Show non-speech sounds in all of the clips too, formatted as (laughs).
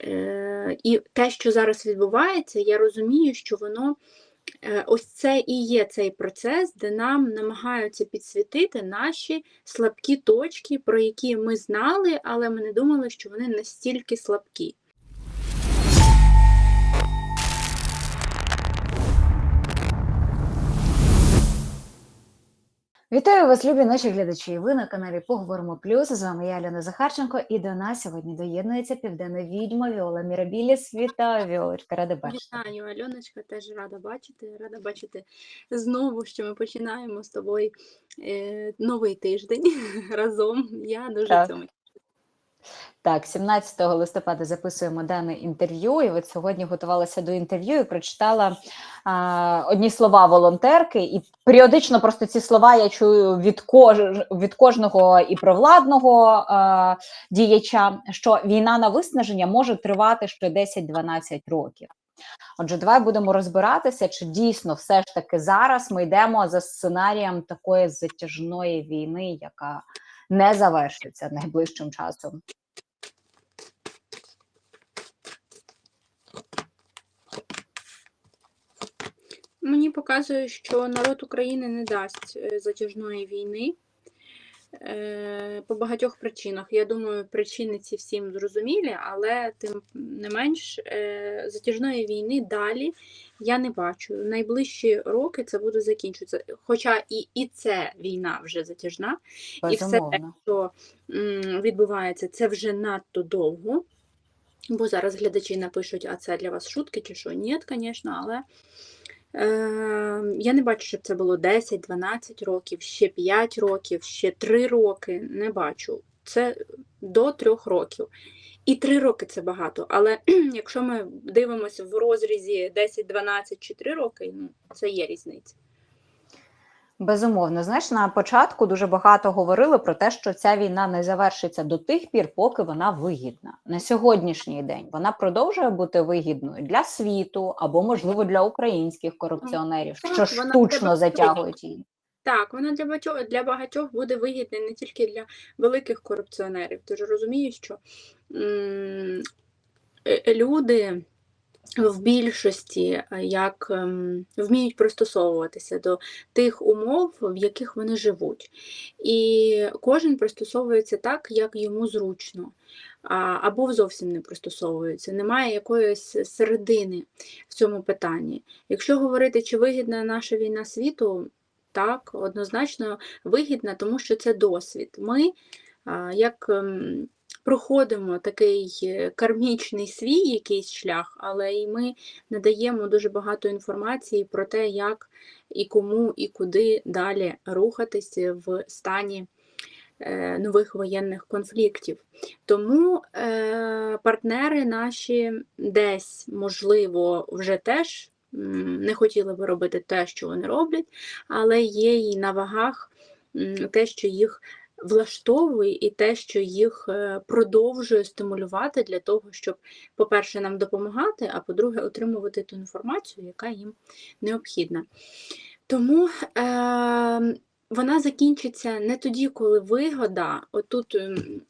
Е, І те, що зараз відбувається, я розумію, що воно е, ось це і є цей процес, де нам намагаються підсвітити наші слабкі точки, про які ми знали, але ми не думали, що вони настільки слабкі. Вітаю вас, любі наші глядачі. Ви на каналі Поговоримо Плюс. З вами я Альона Захарченко, і до нас сьогодні доєднується південна відьма Віола Мірабіліс. Вітаю, Віолочка, рада бачити. Вітаю, Альоночка, теж рада бачити. Рада бачити знову, що ми починаємо з тобою е, новий тиждень (laughs) разом. Я дуже Так. цьому. Так, 17 листопада записуємо дане інтерв'ю. І от сьогодні готувалася до інтерв'ю і прочитала а, одні слова волонтерки, і періодично просто ці слова я чую від, кож, від кожного і провладного а, діяча, що війна на виснаження може тривати ще 10-12 років. Отже, давай будемо розбиратися, чи дійсно все ж таки зараз ми йдемо за сценарієм такої затяжної війни, яка не завершиться найближчим часом. Мені показує, що народ України не дасть е, затяжної війни по багатьох причинах. Я думаю, причини ці всім зрозумілі, але тим не менш е, затяжної війни далі я не бачу. В найближчі роки це буде закінчуватися. Хоча і, і це війна вже затяжна, і все те, що відбувається, це вже надто довго. Бо зараз глядачі напишуть, а це для вас шутки чи що? Ні, звісно, але е, я не бачу, щоб це було 10-12 років, ще 5 років, ще 3 роки. Не бачу. Це до 3 років. І 3 роки це багато. Але (clears throat) якщо ми дивимося в розрізі 10, 12 чи 3 роки, ну, це є різниця. Безумовно, знаєш, на початку дуже багато говорили про те, що ця війна не завершиться до тих пір, поки вона вигідна. На сьогоднішній день вона продовжує бути вигідною для світу або, можливо, для українських корупціонерів, Так, що штучно затягують її. Так, вона для багатьох, для багатьох буде вигідна не тільки для великих корупціонерів. Ти ж розумієш, що м, е, люди в більшості е, як ем, вміють пристосовуватися до тих умов, в яких вони живуть. І кожен пристосовується так, як йому зручно. Або зовсім не пристосовується. Немає якоїсь середини в цьому питанні. Якщо говорити, чи вигідна наша війна світу, так, однозначно вигідна, тому що це досвід. Ми як ем, проходимо такий е, кармічний свій якийсь шлях, але і ми надаємо дуже багато інформації про те, як і кому, і куди далі рухатися в стані е, нових воєнних конфліктів. Тому е, партнери наші десь, можливо, вже теж не хотіли би робити те, що вони роблять, але є і на вагах те, що їх влаштовує, і те, що їх е, продовжує стимулювати для того, щоб, по-перше, нам допомагати, а по-друге, отримувати ту інформацію, яка їм необхідна. Тому е, вона закінчиться не тоді, коли вигода, отут ем,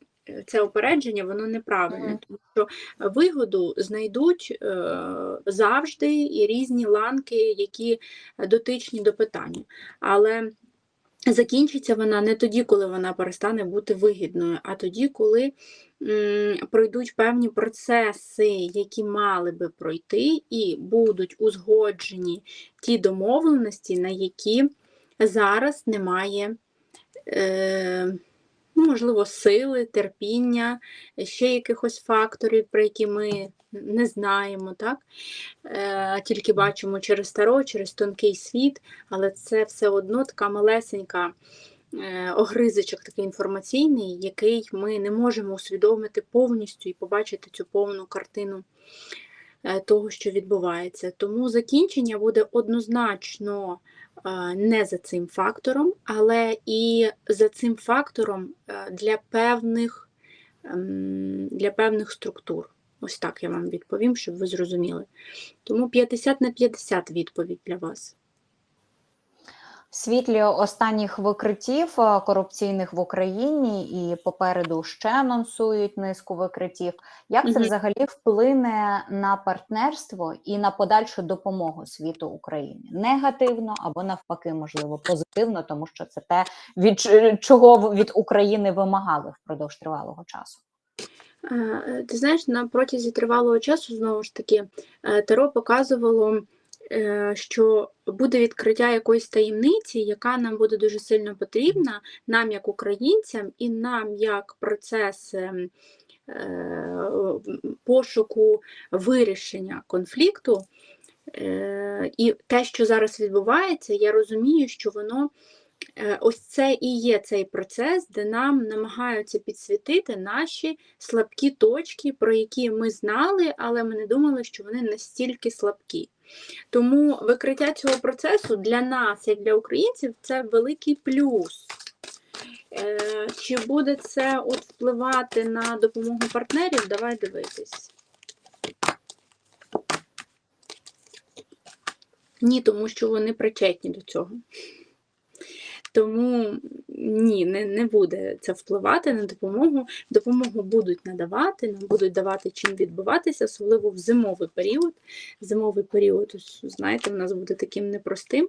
це опередження, воно неправильне, тому що вигоду знайдуть е, завжди і різні ланки, які дотичні до питання. Але закінчиться вона не тоді, коли вона перестане бути вигідною, а тоді, коли пройдуть певні процеси, які мали би пройти, і будуть узгоджені ті домовленості, на які зараз немає. Е, ну, можливо, сили, терпіння, ще якихось факторів, про які ми не знаємо, так? Е, тільки бачимо через таро, через тонкий світ, але це все одно така малесенька е, огризочок такий інформаційний, який ми не можемо усвідомити повністю і побачити цю повну картину е, того, що відбувається. Тому закінчення буде однозначно е, не за цим фактором, але і за цим фактором для певних, ем, для певних структур. Ось так я вам відповім, щоб ви зрозуміли. Тому 50 на 50 відповідь для вас. В світлі останніх викриттів е, корупційних в Україні і попереду ще анонсують низку викриттів. Як це взагалі вплине на партнерство і на подальшу допомогу світу Україні? Негативно або навпаки, можливо, позитивно, тому що це те, від чого від України вимагали впродовж тривалого часу. Е, Ти знаєш, на протязі тривалого часу знову ж таки е, Таро показувало, е, що буде відкриття якоїсь таємниці, яка нам буде дуже сильно потрібна, нам як українцям, і нам як процес пошуку вирішення конфлікту. І те, що зараз відбувається, я розумію, що воно ось це і є цей процес, де нам намагаються підсвітити наші слабкі точки, про які ми знали, але ми не думали, що вони настільки слабкі. Тому викриття цього процесу для нас, як для українців, це великий плюс. Е, Чи буде це от впливати на допомогу партнерів? Давай дивитись. Ні, тому що вони причетні до цього. Тому ні, не, не буде це впливати на допомогу. Допомогу будуть надавати, нам будуть давати чим відбуватися, особливо в зимовий період. Зимовий період, знаєте, в нас буде таким непростим.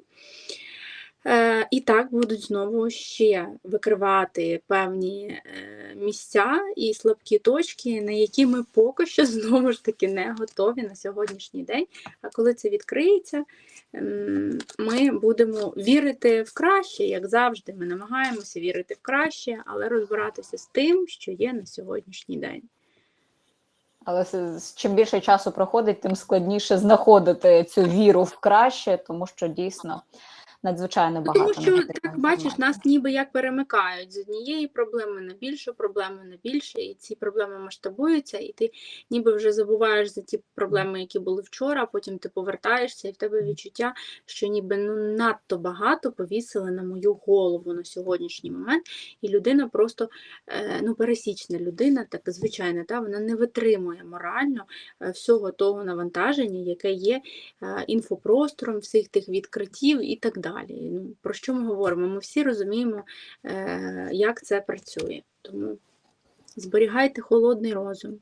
Е, і так будуть знову ще викривати певні е, місця і слабкі точки, на які ми поки що (laughs) знову ж таки не готові на сьогоднішній день. А коли це відкриється, ем, ми будемо вірити в краще, як завжди. Ми намагаємося вірити в краще, але розбиратися з тим, що є на сьогоднішній день. Але чим більше часу проходить, тим складніше знаходити цю віру в краще, тому що дійсно надзвичайно Ну, багато. Тому що так бачиш, нас ніби як перемикають з однієї проблеми на більшу, проблему на більше, і ці проблеми масштабуються, і ти ніби вже забуваєш за ті проблеми, які були вчора, а потім ти повертаєшся, і в тебе відчуття, що ніби ну надто багато повісили на мою голову на сьогоднішній момент, і людина просто е, ну пересічна людина, так звичайна, та вона не витримує морально е, всього того навантаження, яке є е, інфопростором, всіх тих відкриттів і так далі. Ну, про що ми говоримо? Ми всі розуміємо, е, як це працює. Тому зберігайте холодний розум.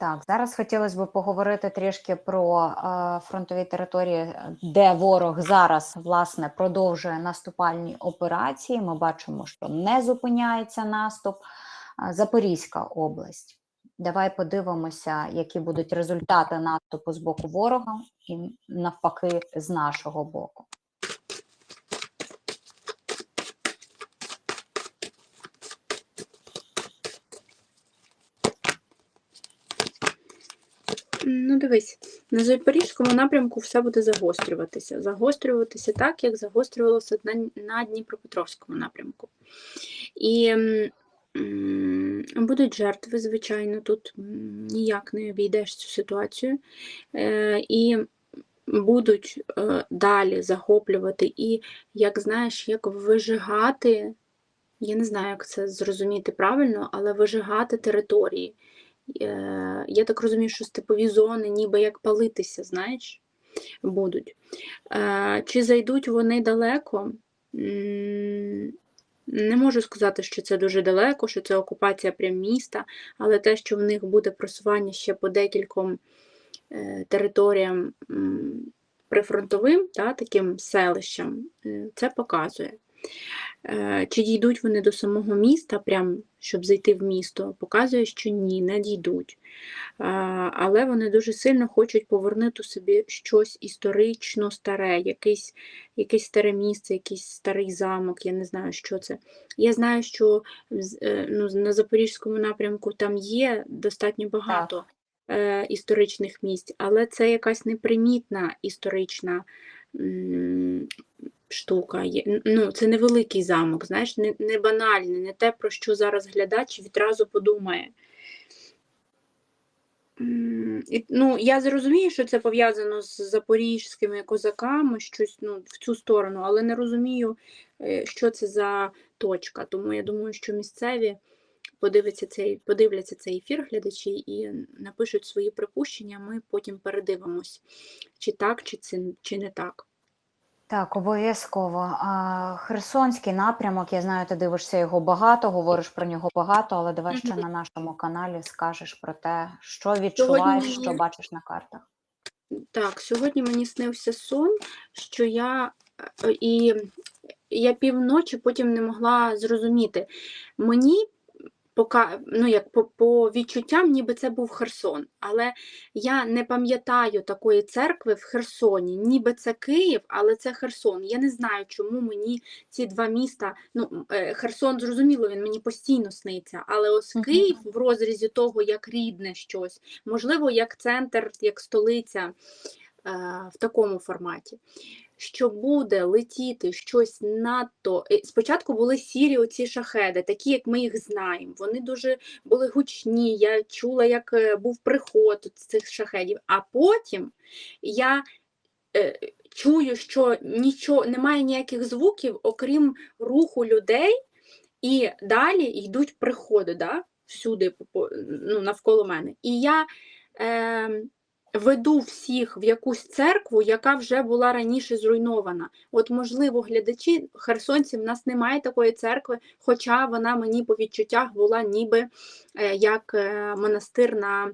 Так, зараз хотілося б поговорити трішки про е, фронтові території, де ворог зараз власне продовжує наступальні операції. Ми бачимо, що не зупиняється наступ. Е, Запорізька область. Давай подивимося, які будуть результати наступу з боку ворога і навпаки з нашого боку. Ну, дивись, на Запорізькому напрямку все буде загострюватися. Загострюватися так, як загострювалося на, Дніпропетровському напрямку. І будуть жертви, звичайно, тут ніяк не обійдеш цю ситуацію. Е, і будуть е, далі захоплювати і, як знаєш, як вижигати, я не знаю, як це зрозуміти правильно, але вижигати території. Е, Я так розумію, що степові зони ніби як палитися, знаєш, будуть. Чи зайдуть вони далеко? Не можу сказати, що це дуже далеко, що це окупація прям міста, але те, що в них буде просування ще по декільком е, територіям прифронтовим, та, таким селищам, е, це показує. Е, Чи дійдуть вони до самого міста, прям, щоб зайти в місто, показує, що ні, не дійдуть. Е, Але вони дуже сильно хочуть повернути собі щось історично старе, якесь, якесь старе місце, якийсь старий замок, я не знаю, що це. Я знаю, що е, ну, на Запорізькому напрямку там є достатньо багато е, історичних місць, але це якась непримітна історична штука. Ну, це невеликий замок, знаєш, не, не банальне, не те, про що зараз глядач відразу подумає. І, ну, я зрозумію, що це пов'язано з запорізькими козаками, щось ну, в цю сторону, але не розумію, е, що це за точка. Тому я думаю, що місцеві подивляться цей, подивляться цей ефір глядачі і напишуть свої припущення. Ми потім передивимось, чи так, чи це чи не так. Так, обов'язково. Херсонський напрямок, я знаю, ти дивишся його багато, говориш про нього багато, але давай ще на нашому каналі скажеш про те, що відчуваєш, що бачиш на картах. Так, сьогодні мені снився сон, що я е, і я півночі потім не могла зрозуміти. Мені пока, ну як по, по відчуттям, ніби це був Херсон, але я не пам'ятаю такої церкви в Херсоні, ніби це Київ, але це Херсон. Я не знаю, чому мені ці два міста. Ну, е, Херсон, зрозуміло, він мені постійно сниться, але ось. Київ в розрізі того, як рідне щось, можливо, як центр, як столиця е, в такому форматі. Що буде летіти щось надто. е, Спочатку були сірі оці шахеди, такі, як ми їх знаємо. Вони дуже були гучні. Я чула, як е, був приход цих шахедів. А потім я е, чую, що нічого немає ніяких звуків, окрім руху людей, і далі йдуть приходи, да? всюди ну, навколо мене. І я е, веду всіх в якусь церкву, яка вже була раніше зруйнована. От, можливо, глядачі херсонці, в нас немає такої церкви, хоча вона мені по відчуттях була ніби е, як е, монастир на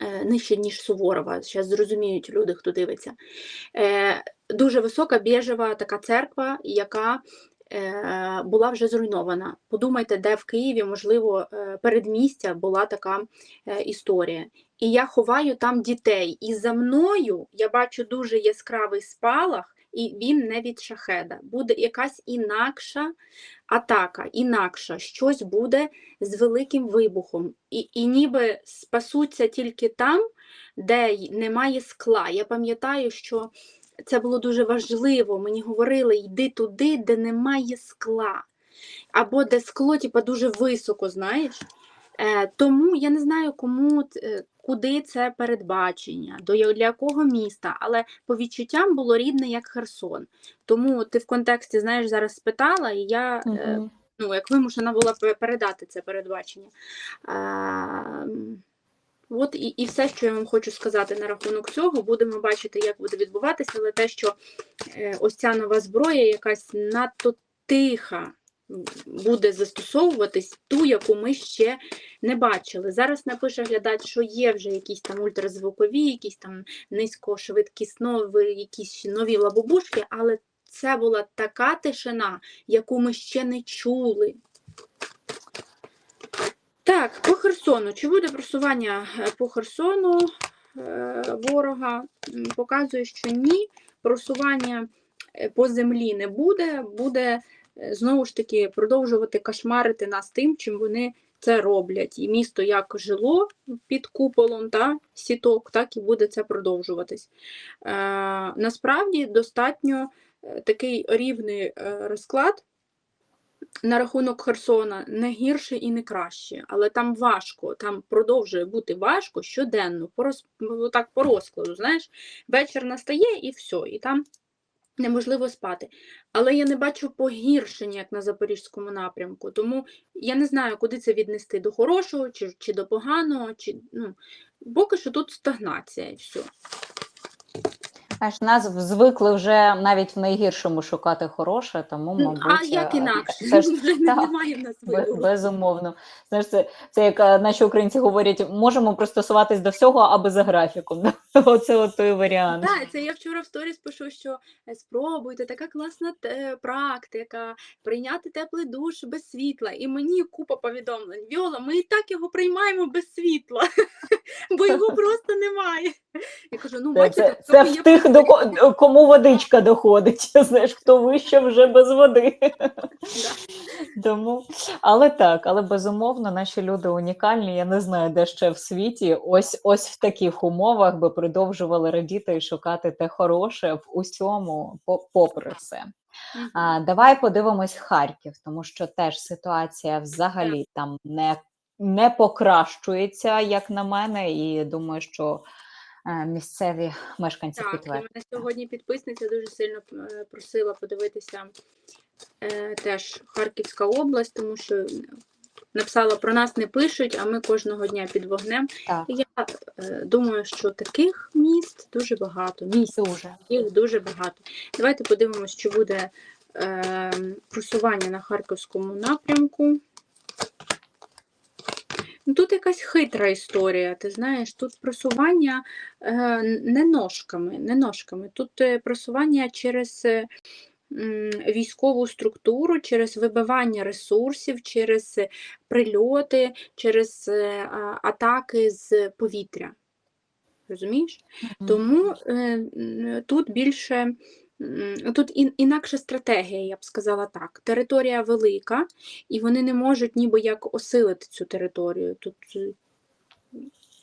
е, нижче, ніж Суворова. Зараз зрозуміють люди, хто дивиться. Дуже висока біжева така церква, яка була вже зруйнована. Подумайте, де в Києві, можливо, передмістя була така історія. І я ховаю там дітей. І за мною я бачу дуже яскравий спалах, і він не від шахеда. Буде якась інакша атака, інакша, щось буде з великим вибухом. І, і ніби спасуться тільки там, де немає скла. Я пам'ятаю, що це було дуже важливо. Мені говорили, йди туди, де немає скла. Або де скло, типа, дуже високо, знаєш. Е, тому я не знаю, кому е, куди це передбачення, до якого міста, але по відчуттям було рідне як Херсон. Тому ти в контексті знаєш зараз спитала, і я е, ну, як вимушена була передати це передбачення. А, От і, і все, що я вам хочу сказати на рахунок цього, будемо бачити, як буде відбуватися, але те, що е, ось ця нова зброя якась надто тиха буде застосовуватись, ту, яку ми ще не бачили. Зараз напише глядач, що є вже якісь там ультразвукові, якісь там низькошвидкіснові, якісь нові лабубушки, але це була така тишина, яку ми ще не чули. Так, по Херсону. Чи буде просування е, по Херсону е, ворога? Показує, що ні. Просування е, по землі не буде. Буде знову ж таки продовжувати кошмарити нас тим, чим вони це роблять. І місто як жило під куполом та сіток, так і буде це продовжуватись. Е, насправді достатньо е, такий рівний е, розклад на рахунок Херсона не гірше і не краще, але там важко, там продовжує бути важко щоденно, по, роз, ну, так, по розкладу. Знаєш, вечір настає і все, і там неможливо спати. Але я не бачу погіршення, як на запорізькому напрямку. Тому я не знаю, куди це віднести до хорошого чи, чи до поганого, чи ну поки що тут стагнація і все. Знаєш, нас звикли вже навіть в найгіршому шукати хороше, тому, Ну, мабуть, а як е, інакше? це ж (laughs) Вже так. немає в нас вибору. Безумовно. Знаєш, це, це як е, наші українці говорять, можемо пристосуватись до всього, аби за графіком. (laughs) Оце от той варіант. Так, це я вчора в сторіс пишу, що е, спробуйте, така класна е, практика, прийняти теплий душ без світла. І мені купа повідомлень. Віола, ми і так його приймаємо без світла, (laughs) бо його просто немає. Я кажу, ну бачите, це, це в тих, до кому водичка доходить. (laughs) Знаєш, хто вище вже без води. Тому, але так, але безумовно, наші люди унікальні. Я не знаю, де ще в світі. Ось ось в таких умовах би продовжували радіти і шукати те хороше в усьому, по- попри все. А, давай подивимось Харків, тому що теж ситуація взагалі там не, не покращується, як на мене, і думаю, що е, місцеві мешканці Так, і мене сьогодні підписниця дуже сильно е, просила подивитися е, теж Харківська область, тому що написала про нас не пишуть, а ми кожного дня під вогнем. Так, І Я е, думаю, що таких міст дуже багато. Міст дуже. їх дуже багато. Давайте подивимося, чи буде е, просування на харківському напрямку. Ну, Тут якась хитра історія, ти знаєш, тут просування е, не ножками, не ножками. Тут е, просування через е, військову структуру, через вибивання ресурсів, через е, прильоти, через е, атаки з повітря. Розумієш? Мгм. Тому е, тут більше тут інакша стратегія, я б сказала так. Територія велика, і вони не можуть ніби як осилити цю територію. Тут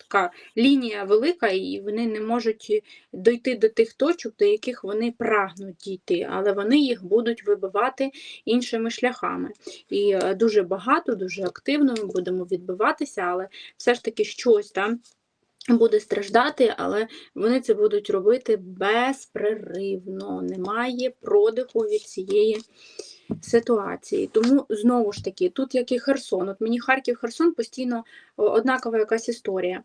така лінія велика, і вони не можуть дойти до тих точок, до яких вони прагнуть дійти, але вони їх будуть вибивати іншими шляхами. І е, дуже багато, дуже активно ми будемо відбиватися, але все ж таки щось там буде страждати, але вони це будуть робити безпреривно. Немає продиху від цієї ситуації. Тому знову ж таки, тут як і Херсон. От мені Харків, Херсон постійно однакова якась історія.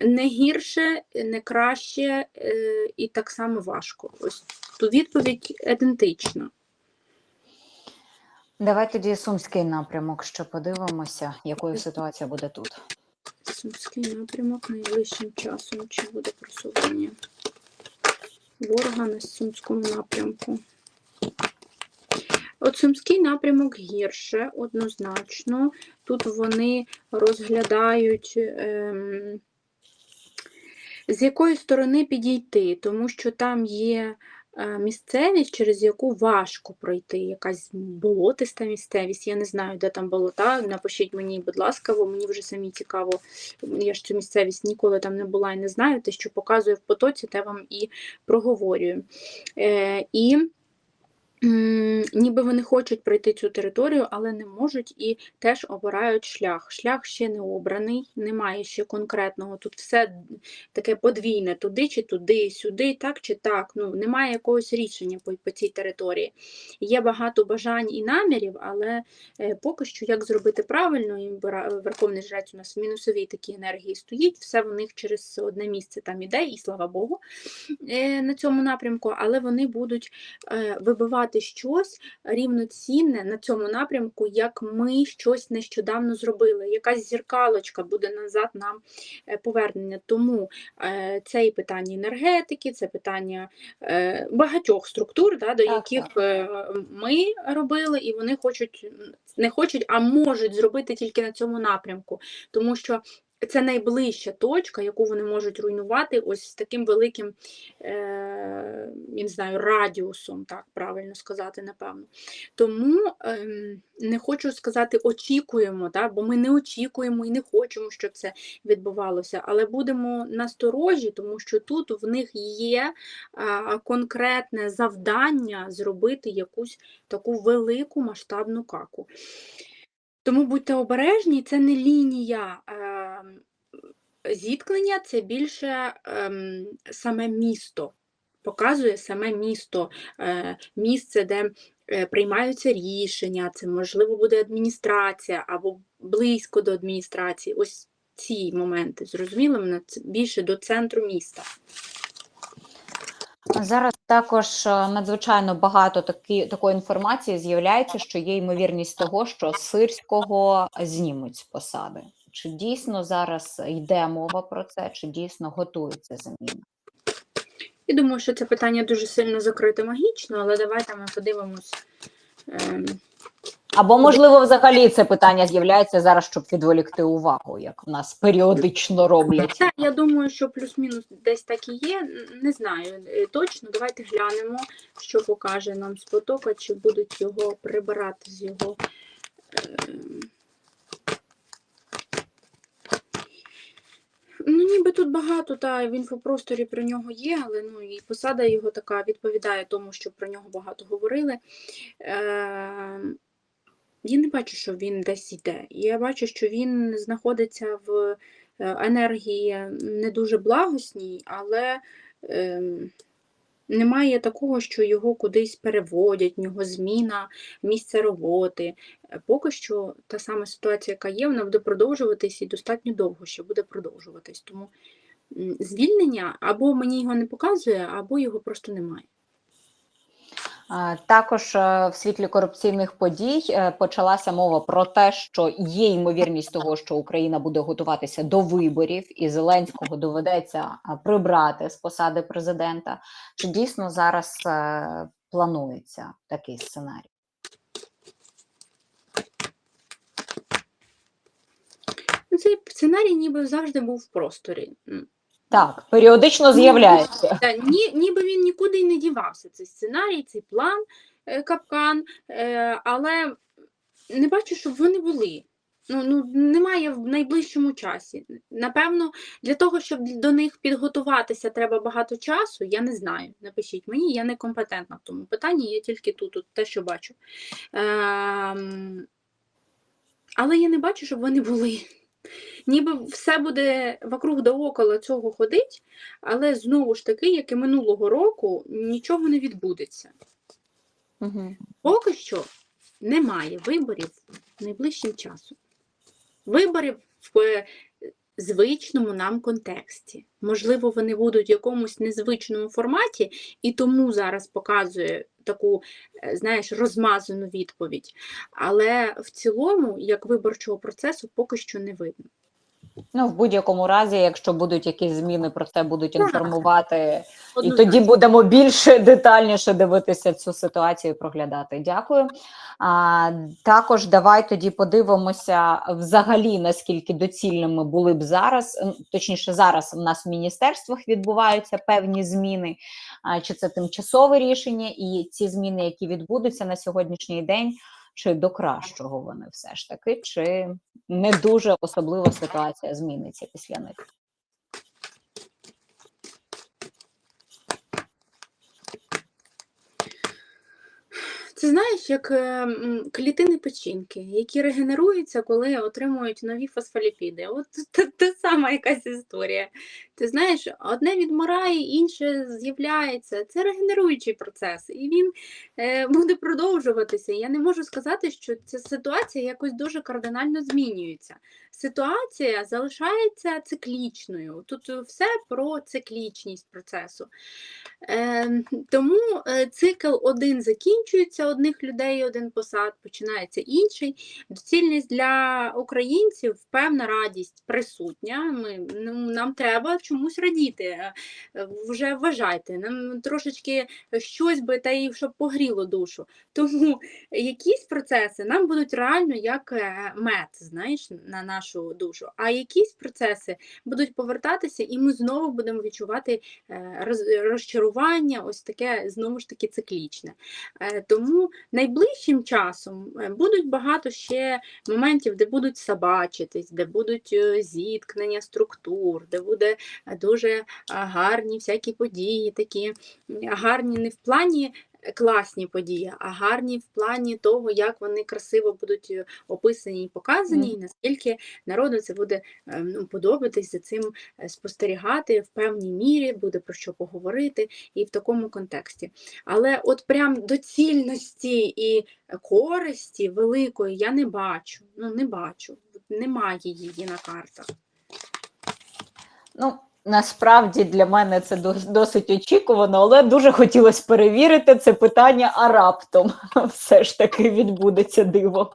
Не гірше, не краще е, і так само важко. Ось тут відповідь ідентична. Давай тоді сумський напрямок, що подивимося, якою ситуація буде тут. Сумський напрямок найближчим часом. Чи буде просування ворога на Сумському напрямку? От Сумський напрямок гірше, однозначно. Тут вони розглядають, ем, з якої сторони підійти, тому що там є е, місцевість, через яку важко пройти, якась болотиста місцевість. Я не знаю, де там болота. Напишіть мені, будь ласка, бо мені вже самі цікаво. Я ж цю місцевість ніколи там не була і не знаю. Те, що показую в потоці, те вам і проговорюю. Е, ніби вони хочуть пройти цю територію, але не можуть і теж обирають шлях. Шлях ще не обраний, немає ще конкретного. Тут все таке подвійне, туди чи туди, сюди, так чи так. Ну, немає якогось рішення по, по цій території. Є багато бажань і намірів, але е, поки що як зробити правильно, і Верховний жрець у нас в мінусовій такій енергії стоїть, все в них через одне місце там іде, і слава Богу, е, на цьому напрямку, але вони будуть е, вибивати щось рівноцінне на цьому напрямку, як ми щось нещодавно зробили. Якась зіркалочка буде назад нам е, повернення. Тому е, це і питання енергетики, це питання е, багатьох структур, да, до Так, яких е, ми робили, і вони хочуть не хочуть, а можуть зробити тільки на цьому напрямку, тому що. Це найближча точка, яку вони можуть руйнувати ось з таким великим, е, я не знаю, радіусом, так правильно сказати, напевно. Тому ем, не хочу сказати очікуємо, так, бо ми не очікуємо і не хочемо, щоб це відбувалося, але будемо насторожі, тому що тут в них є а, конкретне завдання зробити якусь таку велику масштабну каку. Тому будьте обережні, це не лінія ем, зіткнення, це більше ем, саме місто. Показує саме місто, е, місце, де е, приймаються рішення, це можливо буде адміністрація або близько до адміністрації. Ось ці моменти. Зрозуміло мене? Більше до центру міста. Зараз також е, надзвичайно багато такі, такої інформації з'являється, що є ймовірність того, що Сирського знімуть з посади. Чи дійсно зараз йде мова про це, чи дійсно готується заміна? І думаю, що це питання дуже сильно закрите магічно, але давайте ми подивимось. ем, Або, можливо, взагалі це питання з'являється зараз, щоб відволікти увагу, як в нас періодично роблять. Та, я думаю, що плюс-мінус десь так і є. Не знаю е, точно. Давайте глянемо, що покаже нам з потока, чи будуть його прибирати з його. ем, Ну, ніби тут багато, та в інфопросторі про нього є, але ну і посада його така відповідає тому, що про нього багато говорили. Е, я не бачу, що він десь йде. Я бачу, що він знаходиться в е, енергії не дуже благосній, але ем, Немає такого, що його кудись переводять, в нього зміна місця роботи. Е, Поки що та сама ситуація, яка є, вона буде продовжуватись і достатньо довго ще буде продовжуватись. Тому звільнення або мені його не показує, або його просто немає. Також е, в світлі корупційних подій е, почалася мова про те, що є ймовірність того, що Україна буде готуватися до виборів, і Зеленського доведеться прибрати з посади президента. Чи дійсно зараз е, планується такий сценарій? Цей сценарій ніби завжди був в просторі. Так, періодично з'являється. Та, ні, ніби він нікуди й не дівався, цей сценарій, цей план, е, капкан, е, але не бачу, щоб вони були. Ну, ну, немає в найближчому часі. Напевно, для того, щоб до них підготуватися, треба багато часу. Я не знаю. Напишіть мені, я не компетентна в тому питанні, я тільки тут, тут те, що бачу. Ем, але я не бачу, щоб вони були. Ніби все буде вокруг да около цього ходить, але знову ж таки, як і минулого року, нічого не відбудеться. Угу. Поки що немає виборів найближчим часом. Вибори в е, звичному нам контексті. Можливо, вони будуть в якомусь незвичному форматі, і тому зараз показує таку, е, знаєш, розмазану відповідь. Але в цілому, як виборчого процесу, поки що не видно. Ну, в будь-якому разі, якщо будуть якісь зміни, про це будуть інформувати. І тоді будемо більше детальніше дивитися цю ситуацію і проглядати. Дякую. А, також давай тоді подивимося взагалі, наскільки доцільними були б зараз. Точніше, зараз в нас в міністерствах відбуваються певні зміни. А, чи це тимчасове рішення, і ці зміни, які відбудуться на сьогоднішній день, чи до кращого вони все ж таки, чи не дуже особлива ситуація зміниться після них. Це знаєш, як е, клітини печінки, які регенеруються, коли отримують нові фосфоліпіди. От (laughs) та, та сама якась історія. Ти знаєш, одне відмирає, інше з'являється. Це регенеруючий процес, і він е, буде продовжуватися. Я не можу сказати, що ця ситуація якось дуже кардинально змінюється. Ситуація залишається циклічною. Тут все про циклічність процесу. Е, тому е, цикл один закінчується, одних людей один посад, починається інший. Доцільність для українців, певна радість присутня. Ми, ну, нам треба чомусь радіти. Е, Вже вважайте, нам трошечки щось би та й щоб погріло душу. Тому якісь процеси нам будуть реально як е, мед, знаєш, на нашу душу. А якісь процеси будуть повертатися, і ми знову будемо відчувати е, розчарування, ось таке знову ж таки циклічне. Е, Тому найближчим часом е, будуть багато ще моментів, де будуть собачитись, де будуть е, зіткнення структур, де буде е, дуже гарні всякі події, такі гарні не в плані. Класні події, а гарні в плані того, як вони красиво будуть е, описані і показані, і наскільки народу це буде е, ну, подобатись за цим е, спостерігати в певній мірі, буде про що поговорити і в такому контексті. Але от прям доцільності і користі великої я не бачу. Ну, не бачу. Немає її на картах. Ну, насправді для мене це дос- досить очікувано, але дуже хотілося перевірити це питання, а раптом (laughs) все ж таки відбудеться диво.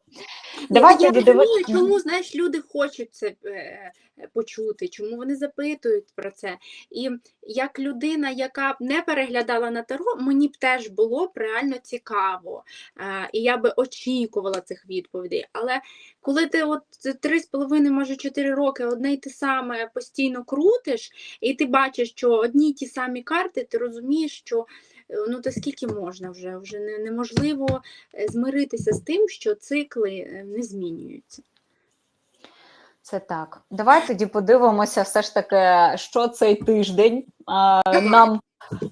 Давайте я розумію, чому знаєш, люди хочуть це е, е, почути, чому вони запитують про це. І як людина, яка б не переглядала на таро, мені б теж було б реально цікаво. Е, і я би очікувала цих відповідей. Але коли ти от три з половиною, може чотири роки одне й те саме постійно крутиш, і ти бачиш, що одні й ті самі карти, ти розумієш, що ну та скільки можна вже, вже не- неможливо е, змиритися з тим, що цикли е, не змінюються. Це так. Давай тоді подивимося, все ж таки, що цей тиждень а, нам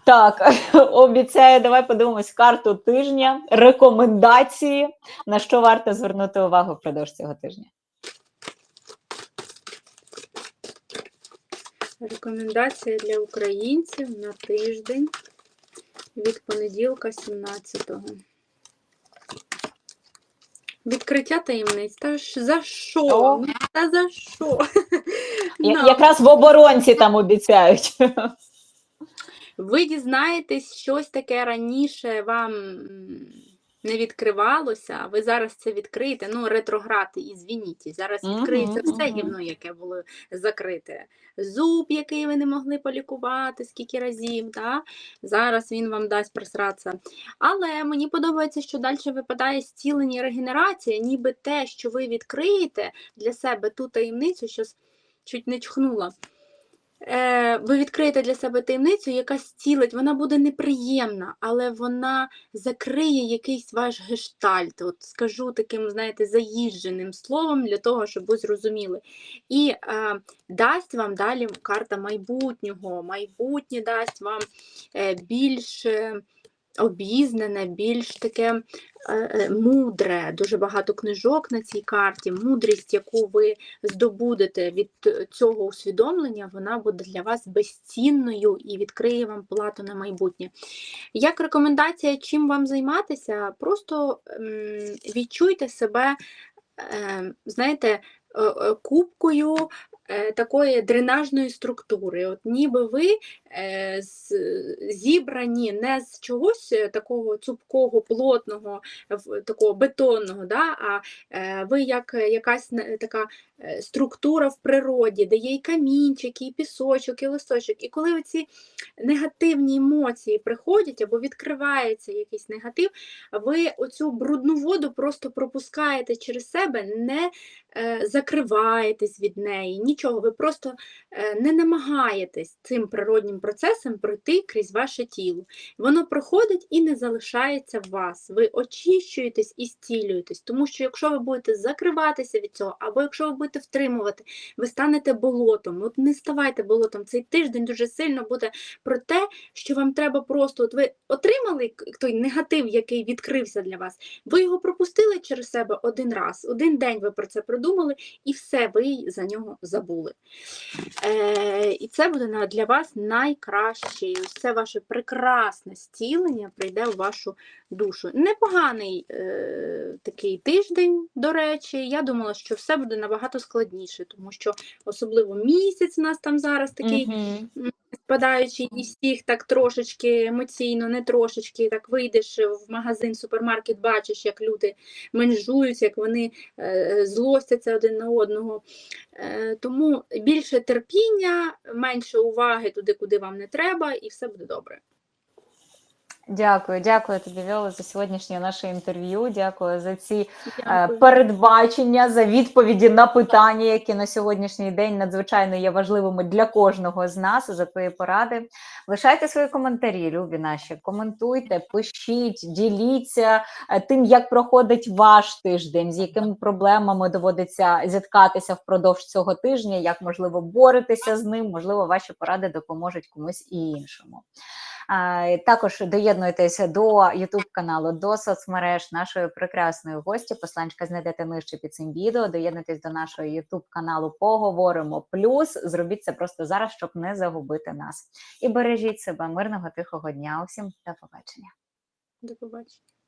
так (laughs) обіцяє. Давай подивимось карту тижня, рекомендації, на що варто звернути увагу впродовж цього тижня. Рекомендація для українців на тиждень. Від понеділка 17-го. Відкриття таємниць. Та ж за що? О. Та за що? Я- Якраз в оборонці там обіцяють. Ви дізнаєтесь щось таке раніше вам не відкривалося, а ви зараз це відкриєте. Ну, ретрограти, і звініть. Зараз відкриється все гівно, яке було закрите. Зуб, який ви не могли полікувати скільки разів. Да? Зараз він вам дасть просратися. Але мені подобається, що далі випадає зцілення і регенерація, ніби те, що ви відкриєте для себе ту таємницю, що чуть не чхнула. Е, ви відкриєте для себе таємницю, яка зцілить, вона буде неприємна, але вона закриє якийсь ваш гештальт. От скажу таким, знаєте, заїждженим словом для того, щоб ви зрозуміли. І е, дасть вам далі карта майбутнього. Майбутнє дасть вам е, більш е, обізнане, більш таке е, е, мудре. Дуже багато книжок на цій карті. Мудрість, яку ви здобудете від цього усвідомлення, вона буде для вас безцінною і відкриє вам плату на майбутнє. Як рекомендація, чим вам займатися, просто відчуйте себе, знаєте, е, е, кубкою такої дренажної структури. От ніби ви зібрані не з чогось е, такого цупкого, плотного, такого бетонного, да, а е, ви як е, якась така е, структура в природі, де є і камінчик, і пісочок, і листочок. І коли ці негативні емоції приходять або відкривається якийсь негатив, ви оцю брудну воду просто пропускаєте через себе, не е, закриваєтесь від неї, нічого. Ви просто е, не намагаєтесь цим природнім процесом пройти крізь ваше тіло. Воно проходить і не залишається в вас. Ви очищуєтесь і зцілюєтесь. Тому що якщо ви будете закриватися від цього, або якщо ви будете втримувати, ви станете болотом. От не ставайте болотом. Цей тиждень дуже сильно буде про те, що вам треба просто, от ви отримали той негатив, який відкрився для вас, ви його пропустили через себе один раз, один день ви про це придумали, і все, ви за нього забули. Е, і це буде для вас найкраще. І ось це ваше прекрасне зцілення прийде в вашу душу. Непоганий е, такий тиждень, до речі. Я думала, що все буде набагато складніше, тому що особливо місяць у нас там зараз такий Мгм. спадаючи із всіх так трошечки емоційно, не трошечки, так вийдеш в магазин, супермаркет, бачиш, як люди менжуються, як вони е, злостяться один на одного. Е, тому більше терпіння, менше уваги туди, куди вам не треба, і все буде добре. Дякую, дякую тобі, Віола, за сьогоднішнє наше інтерв'ю. Дякую за ці е, Дякую. передбачення, за відповіді на питання, які на сьогоднішній день надзвичайно є важливими для кожного з нас. За твої поради. Лишайте свої коментарі, любі наші. Коментуйте, пишіть, діліться е, тим, як проходить ваш тиждень, з якими проблемами доводиться зіткатися впродовж цього тижня, як можливо боретеся з ним. Можливо, ваші поради допоможуть комусь і іншому. Також доєднуйтеся до YouTube каналу, до соцмереж нашої прекрасної гості. Посланчика знайдете нижче під цим відео. Доєднуйтесь до нашого YouTube каналу. Поговоримо плюс. Зробіть це просто зараз, щоб не загубити нас. І бережіть себе мирного тихого дня. Усім до побачення. До побачення.